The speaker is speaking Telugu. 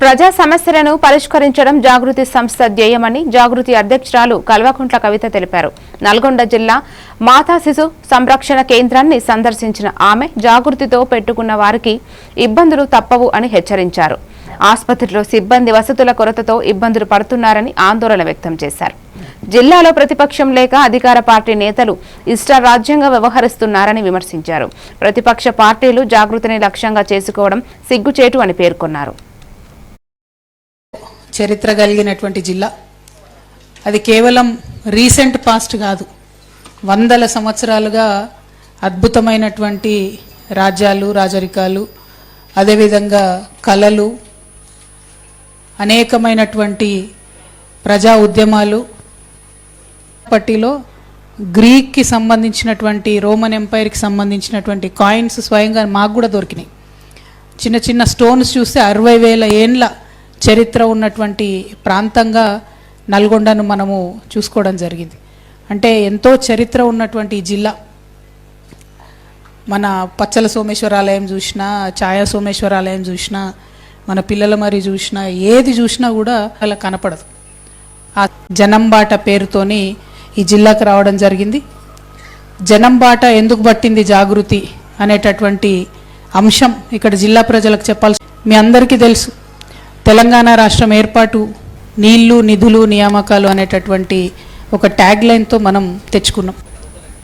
ప్రజా సమస్యలను పరిష్కరించడం జాగృతి సంస్థ ధ్యేయమని జాగృతి అధ్యక్షురాలు కల్వకుంట్ల కవిత తెలిపారు. నల్గొండ జిల్లా మాతా శిశు సంరక్షణ కేంద్రాన్ని సందర్శించిన ఆమె జాగృతితో పెట్టుకున్న వారికి ఇబ్బందులు తప్పవు అని హెచ్చరించారు. ఆసుపత్రిలో సిబ్బంది వసతుల కొరతతో ఇబ్బందులు పడుతున్నారని ఆందోళన వ్యక్తం చేశారు. జిల్లాలో ప్రతిపక్షం లేక అధికార పార్టీ నేతలు ఇష్టారాజ్యంగా వ్యవహరిస్తున్నారని విమర్శించారు. ప్రతిపక్ష పార్టీలు జాగృతిని లక్ష్యంగా చేసుకోవడం సిగ్గుచేటు అని పేర్కొన్నారు. చరిత్ర కలిగినటువంటి జిల్లా. అది కేవలం రీసెంట్ పాస్ట్ కాదు. వందల సంవత్సరాలుగా అద్భుతమైనటువంటి రాజ్యాలు రాజరికాలు అదేవిధంగా కళలు అనేకమైనటువంటి ప్రజా ఉద్యమాలు. పట్టిలో గ్రీక్కి సంబంధించినటువంటి రోమన్ ఎంపైర్కి సంబంధించినటువంటి కాయిన్స్ స్వయంగా మాకు కూడా దొరికినాయి. చిన్న చిన్న స్టోన్స్ చూస్తే అరవై వేల ఏండ్ల చరిత్ర ఉన్నటువంటి ప్రాంతంగా నల్గొండను మనము చూసుకోవడం జరిగింది. అంటే ఎంతో చరిత్ర ఉన్నటువంటి ఈ జిల్లా. మన పచ్చల సోమేశ్వరాలయం చూసినా ఛాయా సోమేశ్వరాలయం చూసినా మన పిల్లల మరి చూసినా ఏది చూసినా కూడా అలా కనపడదు. ఆ జనంబాట పేరుతోని ఈ జిల్లాకు రావడం జరిగింది. జనంబాట ఎందుకు పట్టింది జాగృతి అనేటటువంటి అంశం ఇక్కడ జిల్లా ప్రజలకు చెప్పాల్సి మీ అందరికీ తెలుసు. తెలంగాణ రాష్ట్రం ఏర్పాటు నీళ్ళు నిధులు నియామకాలు అనేటటువంటి ఒక ట్యాగ్ లైన్తో మనం తెచ్చుకున్నాం.